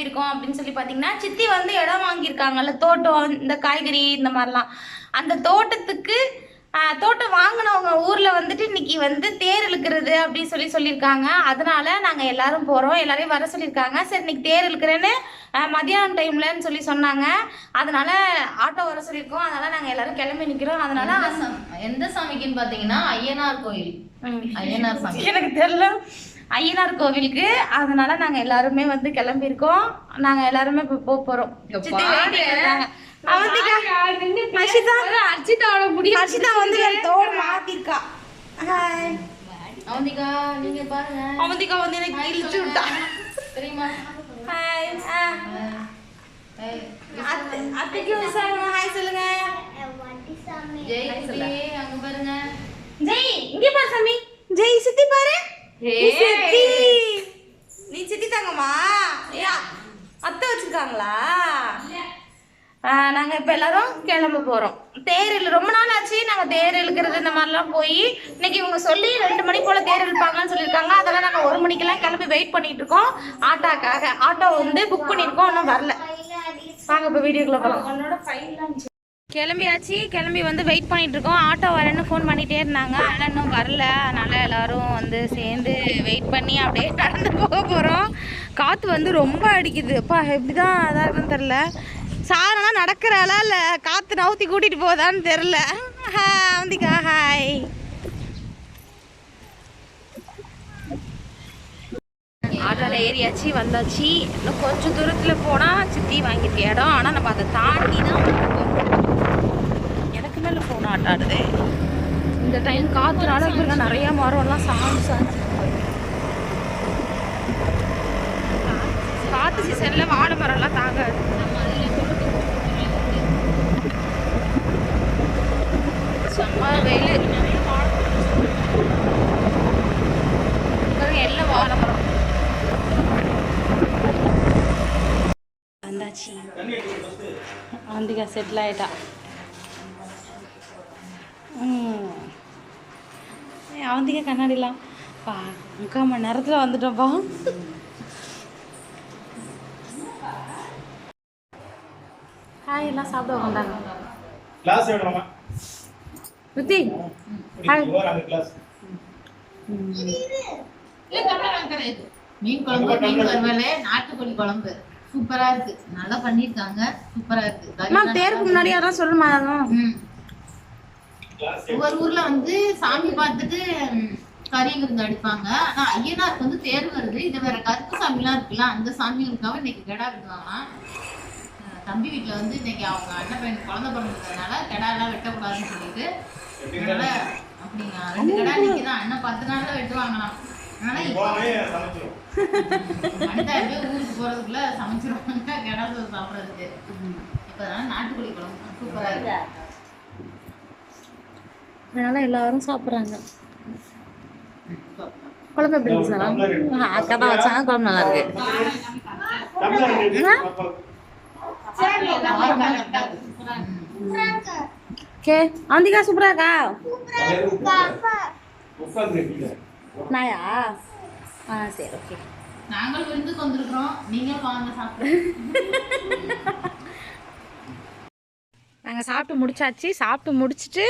கிளம்பியிருக்கோம் அப்படின்னு சொல்லி பார்த்தீங்கன்னா சித்தி வந்து இடம் வாங்கியிருக்காங்கல்ல தோட்டம் இந்த காய்கறி இந்த மாதிரிலாம். அந்த தோட்டத்துக்கு தோட்டம் வாங்கினவங்க ஊரில் வந்துட்டு இன்னைக்கு வந்து தேர் இழுக்கிறது அப்படின்னு சொல்லி சொல்லியிருக்காங்க. அதனால நாங்கள் எல்லாரும் போகிறோம் எல்லாரையும் வர சொல்லியிருக்காங்க. சரி இன்னைக்கு தேர் இழுக்கிறேன்னு மதியானம் டைம்லன்னு சொல்லி சொன்னாங்க. அதனால ஆட்டோ வர சொல்லியிருக்கோம். அதனால நாங்கள் எல்லாரும் கிளம்பி நிற்கிறோம் அதனால எந்த சாமி- எந்த சாமிக்குன்னு பாத்தீங்கன்னா ஐயனார் கோயில். ஐயனார் சாமி. எனக்கு தெரியல. ஐயனார் கோவிலுக்கு. அதனால நாங்க எல்லாருமே வந்து கிளம்பியிருக்கோம். நாங்க எல்லாருமே இப்போ போக போறோம். ஹர்ஷிதா. அர்ச்சிதாவோட முடி ஹர்ஷிதா வந்து வேற தோடு மாத்திருக்கா. ஹாய் அவந்திகா நீங்க பாருங்க. அவந்திகா வந்து எனக்கு இழுச்சு விட்டா. தெரியுமா? ஹாய் ஏய், அத்தைக்கு விசாரணை ஹாய் சொல்லுங்க. ஜெய் அங்க பாருங்க. ஜெய் இங்க பாரு சாமி. ஜெய் சித்தி பாரு. நீ சித்தி. தாங்கம்மா? அத்தை வச்சிருக்காங்களா? ஆ, நாங்க இப்ப எல்லாரும் கிளம்ப போறோம். தேர் இழு ரொம்ப நாள் ஆச்சு. நாங்க தேர் இழுக்கிறது இந்த மாதிரிலாம் போய் இன்னைக்கு இவங்க சொல்லி ரெண்டு மணி போல தேர் இழுப்பாங்கன்னு சொல்லியிருக்காங்க. அதெல்லாம் நாங்க ஒரு மணிக்கெல்லாம் கிளம்பி வெயிட் பண்ணிட்டு இருக்கோம். ஆட்டோக்காக. ஆட்டோ வந்து புக் பண்ணியிருக்கோம். இன்னும் வரல. வாங்க இப்போ வீடியோக்குள்ள போகலாம் கிளம்பியாச்சு. கிளம்பி வந்து வெயிட் பண்ணிட்டு இருக்கோம் ஆட்டோ வரேன்னு ஃபோன் பண்ணிட்டே இருந்தாங்க. ஆனால் இன்னும் வரல. அதனால எல்லாரும் வந்து சேர்ந்து வெயிட் பண்ணி அப்படியே நடந்து போக போகிறோம் காற்று வந்து ரொம்ப அடிக்குது. அப்பா எப்படி தான் அதாக இருக்குன்னு தெரில சாரெல்லாம் நடக்கிறாளா இல்லை? காற்று நவுத்தி கூட்டிகிட்டு போதான்னு தெரில அவந்திக்கா ஹாய் ஆட்டோவில் ஏறியாச்சு வந்தாச்சு. இன்னும் கொஞ்சம் தூரத்தில் போனால் சித்தி வாங்கியிருக்க இடம். ஆனால் நம்ம அதை தாண்டி தான் எனக்கு ஃபோன் ஆட்டாடுது இந்த டைம் காற்றுனால பாருங்க நிறைய மரம்லாம் சாஞ்சு சாஞ்சு காற்று சீசனில் வாழை மரம்லாம் தாங்காது. சும்மா வெயில். எல்லாம் வாழை மரம். வந்தாச்சு. அவந்திகா செட்டில் ஆயிட்டா. ம். ஏய், அவந்திகா கண்ணாடிலாம். பா முக்கால் மணி நேரத்தில் வந்துட்டோம்ப்பா ஹாய் எல்லாம் சாப்பிட வந்தாங்க. கிளாஸ் ருத்தி அந்த கிளாஸ் மீன் குழம்பு மீன் வறுவல் நாட்டுக்கோழி குழம்பு. சூப்பரா இருக்கு. நல்லா பண்ணிருக்காங்க. சூப்பரா இருக்கு. எல்லாம் தேருக்கு முன்னாடி யாரும் சொல்லுமா. கிளாஸ் ஒவ்வொரு ஊர்ல வந்து சாமி பார்த்துட்டு கறி விருந்து அடிப்பாங்க. ஆனா ஐயனாருக்கு வந்து தேர் வருது. இது வேற கருப்பு சாமிலாம் இருக்குல்ல அந்த சாமிகளுக்காக இன்னைக்கு கெடா விடுவாங்களாம் தம்பி வீட்டுல வந்து இன்னைக்கு அவங்க அண்ணன் பையன் குழந்தை பிறந்ததுனால கெடா எல்லாம் வெட்டக்கூடாதுன்னு சொல்லிட்டு அதனால அப்படிங்களா ரெண்டு கெடா இன்னைக்கு தான் அண்ணன் பத்து வெட்டுவாங்களாம். சமைச்சிரும் அடுத்த பேர் ஊருக்கு போறதுக்குள்ள சமைச்சிருவாங்க கெடா சோறு சாப்பிடறதுக்கு. இப்ப அதனால நாட்டுக்கோழி குழம்பு. சூப்பரா இருக்கு. அதனால எல்லாரும் சாப்பிட்றாங்க. குழம்பு எப்படி இருக்கு சார்? அக்கா தான் வச்சாங்க குழம்பு நல்லா இருக்கு. ஓகே அவந்திகா சூப்பரா இருக்கா? உட்கார்ந்து இருக்கீங்க. நாயா? ஆ சரி ஓகே நாங்கள் விருந்துக்கு வந்திருக்கிறோம் நீங்களும் வாங்க சாப்பிடுங்க. நாங்கள் சாப்பிட்டு முடிச்சாச்சு. சாப்பிட்டு முடிச்சிட்டு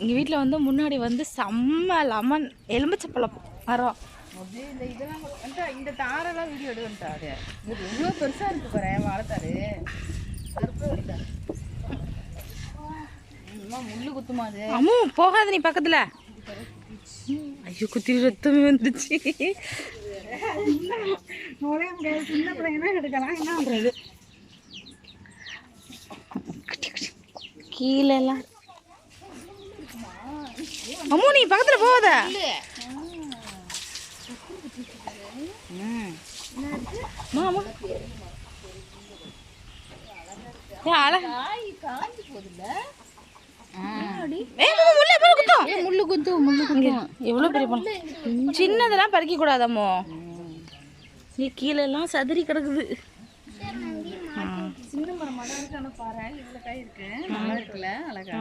எங்கள் வீட்டில் வந்து முன்னாடி வந்து செம்ம லெமன் எலுமிச்சப்பழம் மரம். இந்த இதெல்லாம் இந்த தாரெல்லாம் வீடியோ எடுக்கட்டாரு இது எவ்வளோ பெருசா இருக்கு பாரு வாழைத்தாரு. முள்ளு குத்துமா அது? அம்மு போகாத நீ பக்கத்தில். ஐயோ குத்தி ரத்தமே வந்துச்சு. நோயே முடியாது சின்ன பிள்ளைங்கன்னா எடுக்கலாம். என்ன பண்றது? கீழே எல்லாம் அம்மு நீ பக்கத்தில் போகாத. முள்ளு குத்தும்? முள்ளு குத்து முள்ளு இங்க, எவ்வளவு பெரிய பழம் சின்னதெல்லாம் பறிக்க கூடாதம்மோ நீ கீழே எல்லாம் சதுரி கிடக்குது. சின்ன மரம் மரம் இருக்கு ஆனா பாரு இவ்வளோ காய் இருக்கு. நல்லா இருக்குல்ல அழகா?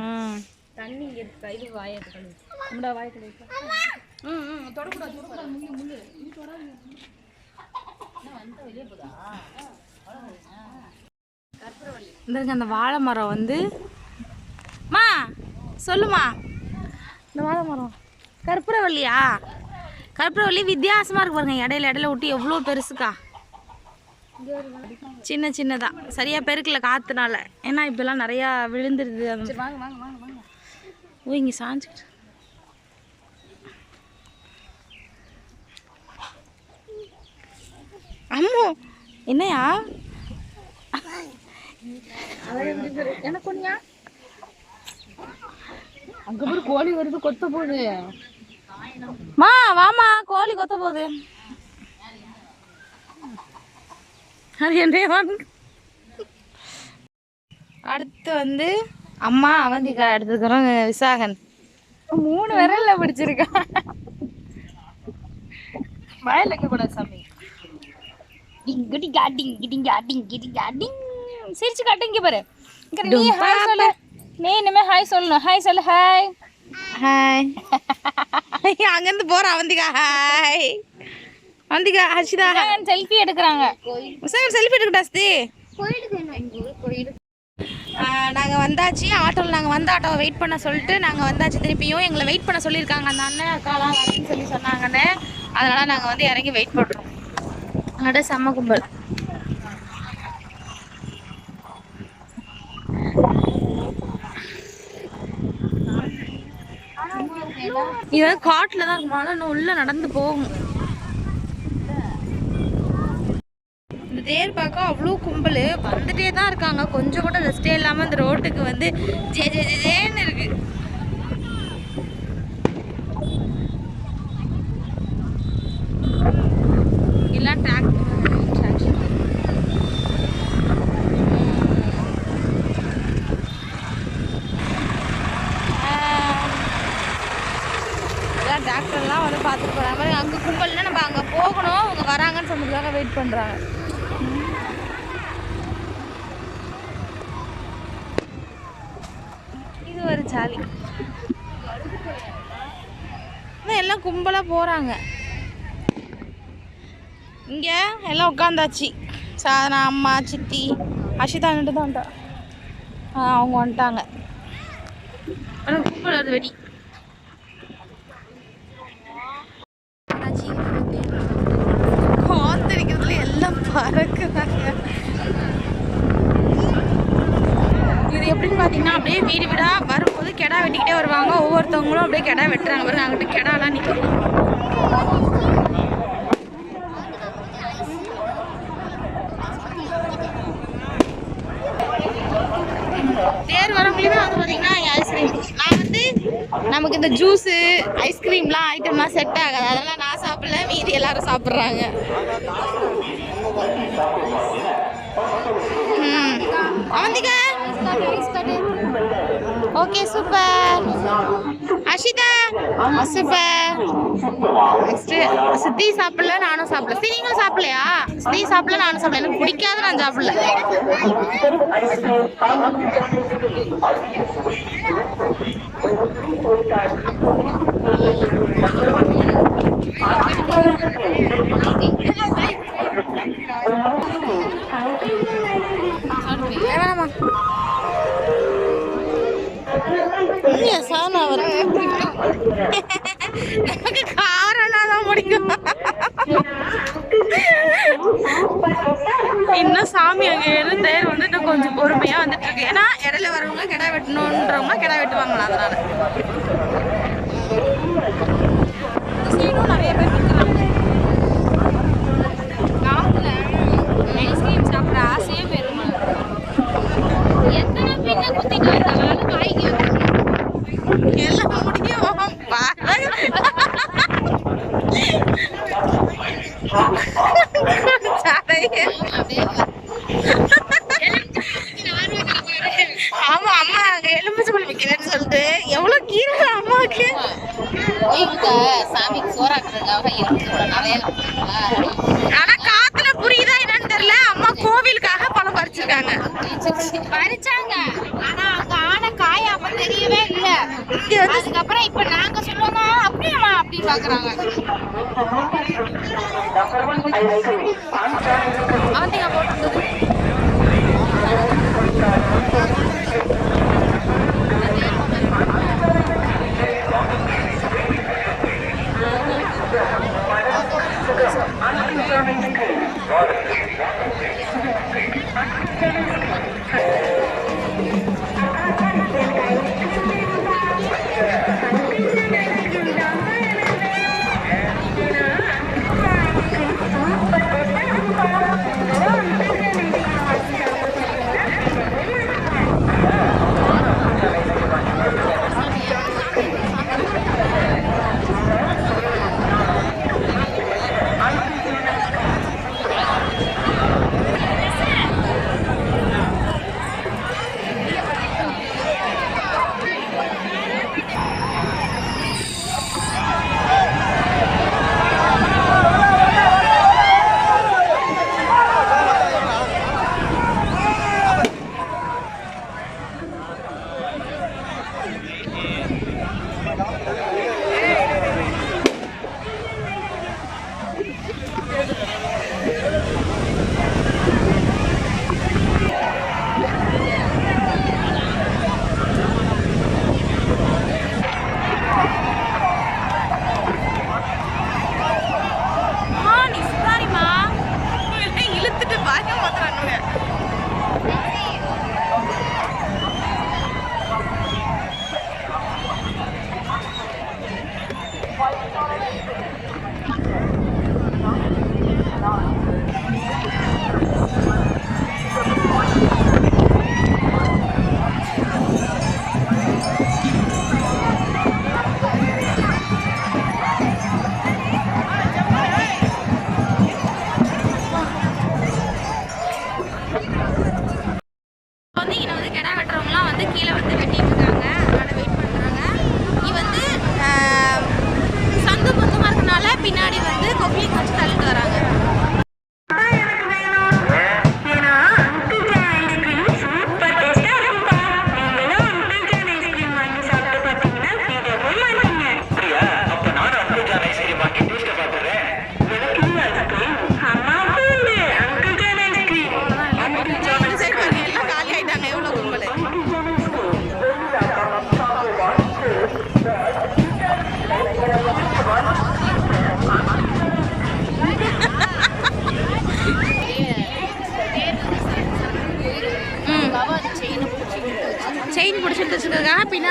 தண்ணி இங்கே இது வாயை கழுவு. நம்மடா வாயை கழுவு. ம் ம் தொடக்கூடாது தொடக்கூடாது. முள்ளு முள்ளு. நீ தொடாதீங்க. இந்தங்க அந்த வாழை மரம் வந்து மா சொல்லுமா. இந்த வாழை மரம். கற்பூரவல்லியா? கற்பூரவல்லி வித்தியாசமாக இருக்கு பாருங்க இடையில இடையில விட்டு எவ்வளோ பெருசுக்கா. சின்ன சின்னதா. சரியா பெருக்கல காத்துனால. ஏன்னா இப்பெல்லாம் நிறையா விழுந்துருது. அந்த வாங்க வாங்க வாங்க வாங்க ஓ இங்கே சாஞ்சுக்கிட்டு அம்மோ என்னையா? எனக்கு ஒன்றியா அங்கே போய் கோழி வருது கொத்த போகுது மா வாமா கோழி கொத்த போகுது. அது வாங்க அடுத்து வந்து அம்மா அவந்திக்கா எடுத்துக்கிறோம் விசாகன். மூணு விரல்ல பிடிச்சிருக்கா? வாயில் வைக்க கூடாது சாமி. டிங்கா டிங்கு டிங்கா டிங்கு டிங்கா டிங். சிரிச்சு காட்டு இங்க பாரு. இங்க நீ ஹாய் சொல்லு. நீ இனிமே ஹாய் சொல்லணும். ஹாய் சொல்லு ஹாய். ஹாய். அங்கேருந்து போற அவந்திகா ஹாய். அவந்திகா ஹர்ஷிதா. செல்ஃபி எடுக்கிறாங்க. விசாகன் செல்ஃபி எடுக்கட்டா ஸ்தி நாங்கள் வந்தாச்சு. ஆட்டோவில் நாங்கள் வந்த ஆட்டோவை வெயிட் பண்ண சொல்லிட்டு நாங்கள் வந்தாச்சு. திருப்பியும் எங்களை வெயிட் பண்ண சொல்லியிருக்காங்க. அந்த அண்ணன் அக்காலாம் வரேன்னு சொல்லி சொன்னாங்கன்னு. அதனால் நாங்கள் வந்து இறங்கி வெயிட் பண்ணுறோம் அதோட செம்ம கும்பல். இது காட்டில் தான் மழை இன்னும் உள்ளே நடந்து போகும். தேர் பார்க்க அவ்வளோ கும்பல். வந்துட்டே தான் இருக்காங்க. கொஞ்சம் கூட ரெஸ்டே இல்லாமல் இந்த ரோட்டுக்கு வந்து ஜே ஜே ஜே ஜேன்னு இருக்கு. எல்லாம் டிராக்டர் எல்லாம் டாக்டர்லாம் வந்து பார்த்துட்டு போகிற மாதிரி அங்கே கும்பல்னா நம்ம அங்கே போகணும். அவங்க வராங்கன்னு சொன்னதுக்காக வெயிட் பண்ணுறாங்க இது ஒரு ஜாலி. எல்லாம் கும்பலாக போகிறாங்க இங்கே எல்லாம் உட்காந்தாச்சு சாதனா அம்மா சித்தி அஷிதா நின்று தான் வந்துட்டா அவங்க வந்துட்டாங்க. ஆனா கும்பல் அது வெடி காத்தடிக்கிறதுல எல்லாம் பறக்குறாங்க இது எப்படின்னு பார்த்தீங்கன்னா அப்படியே வீடு வீடா வரும்போது கெடா வெட்டிக்கிட்டே வருவாங்க. ஒவ்வொருத்தவங்களும் அப்படியே கெடா வெட்டுறாங்க. பாருங்க அங்கிட்டு கெடாலாம் நிற்கும் தேர் வரவங்களையுமே வந்து பார்த்தீங்கன்னா ஐஸ்கிரீம் நான் வந்து நமக்கு இந்த ஜூஸு ஐஸ்கிரீம்லாம் ஐட்டம்லாம் செட் ஆகாது. அதெல்லாம் நான் சாப்பிடல. மீதி எல்லாரும் சாப்பிட்றாங்க. Okay super Ashitha super next சித்தி சாப்பிடல நானும் சாப்பிடல. சரி நீங்களும் சாப்பிடலையா? சித்தி சாப்பிடல நானும் சாப்பிடல. எனக்கு பிடிக்காத நான் சாப்பிடல. வேணாமா இல்லையா எனக்கு காரம்னா தான் பிடிக்கும் இன்னும் சாமி அங்கே ஏறு தேர் வந்து இன்னும் கொஞ்சம் பொறுமையா வந்துட்டு இருக்கு. ஏன்னா இடையில வரவங்க கிடா வெட்டணுன்றவங்க கிடா வெட்டுவாங்களா அதனால. சீனும் நிறைய பேர் நிற்கிறாங்க காலத்துல ஐஸ்கிரீம் சாப்பிட்ற ஆசையே எல்லாம் முடியும் பாரு. சடையே. ஆமா அம்மா அங்க எலுமிச்சம்பழம் விற்கிறேன்னு சொல்லிட்டு எவ்வளவு கீரை அம்மாவுக்கு கோயிலுக்கு சாமிக்கு சோறாக்குறதுக்காக இருக்கு நிறைய ஆனா காத்துல புரியுதா என்னன்னு தெரியல அம்மா கோவிலுக்காக பழம் பறிச்சு வச்சிருக்காங்க பறிச்சாங்க ஆனா அங்க ஆன காய அப்ப தெரியவே இல்ல இங்க வந்து அதுக்கப்புறம் இப்ப நாங்க சொல்லுவோமா அப்படியேமா அப்படி பாக்குறாங்க அவந்திகா போட்டு அம்மா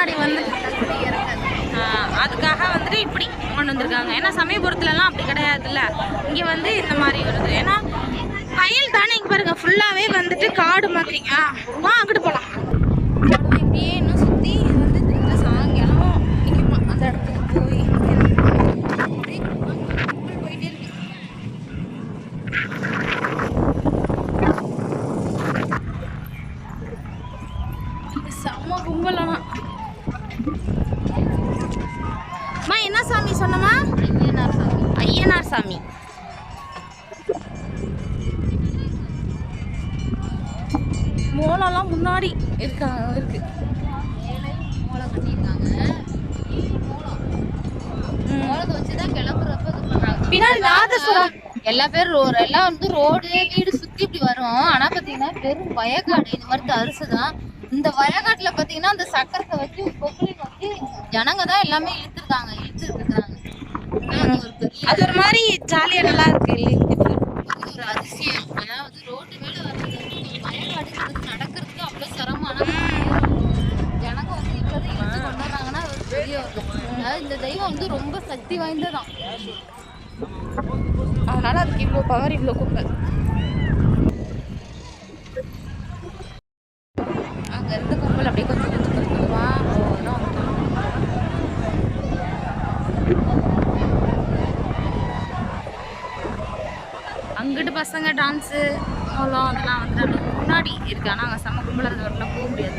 முன்னாடி வந்து அதுக்காக வந்துட்டு இப்படி கொண்டு வந்திருக்காங்க. ஏன்னா சமயபுரத்துலலாம் அப்படி கிடையாதுல்ல. இங்கே வந்து இந்த மாதிரி வருது. ஏன்னா வயல் தானே இங்கே பாருங்க ஃபுல்லாகவே வந்துட்டு காடு மாதிரி. ஆ வா அங்கிட்டு போகலாம் இப்படியே இன்னும் சுற்றி வந்து இந்த சாயங்காலம் நிற்குமா அந்த இடத்துக்கு போய் அப்படியே கும்பல் போயிட்டே இருக்கு செம்ம கும்பல் ஆனா அம்மா என்ன சாமி சொன்னமா ஐயனார் சாமி. ஐயனார் சாமி மோளம்லாம் முன்னாடி இருக்காங்க இருக்கு. மூலம் கட்டியிருக்காங்க மூலம் மூலத்தை வச்சுதான் கிளம்புறப்ப இது பண்றாங்க பின்னாடி நாதஸ்வரம் எல்லா பேரும் எல்லாம் வந்து ரோடு வீடு சுத்தி இப்படி வரும். ஆனா பாத்தீங்கன்னா வெறும் வயக்காடு இது மாதிரி தரிசு தான் இந்த வயக்காட்டுல பாத்தீங்கன்னா அந்த சக்கரத்தை வச்சு பொங்கலின் வச்சு ஜனங்க தான் எல்லாமே இழுத்துருக்காங்க இழுத்துட்டு இருக்காங்க அது ஒரு பெரிய அது ஒரு மாதிரி ஜாலியா நல்லா இருக்கு இல்லையா? ஒரு அதிசயம். அதாவது ரோட்டு மேல வர்றது வந்து வயக்காடு நடக்கிறதுக்கு அவ்வளவு சிரமம். ஆனா ஜனங்க வந்து இப்பதான் இழுத்து கொண்டு வராங்கன்னா அது ஒரு பெரிய அதாவது இந்த தெய்வம் வந்து ரொம்ப சக்தி வாய்ந்ததான். அதனால அதுக்கு இவ்வளோ பவர் இவ்வளோ கும்பல் அங்க இருந்த கும்பல் அப்படியே கொஞ்சம் கொஞ்சம் கொஞ்சம் கொஞ்சமா ஒவ்வொன்றும் வந்துட்டு அங்கிட்டு பசங்க டான்ஸு அவ்வளோ அதெல்லாம் வந்து முன்னாடி இருக்குது ஆனால் அங்கே செம்ம கும்பலாக அது போக முடியாது.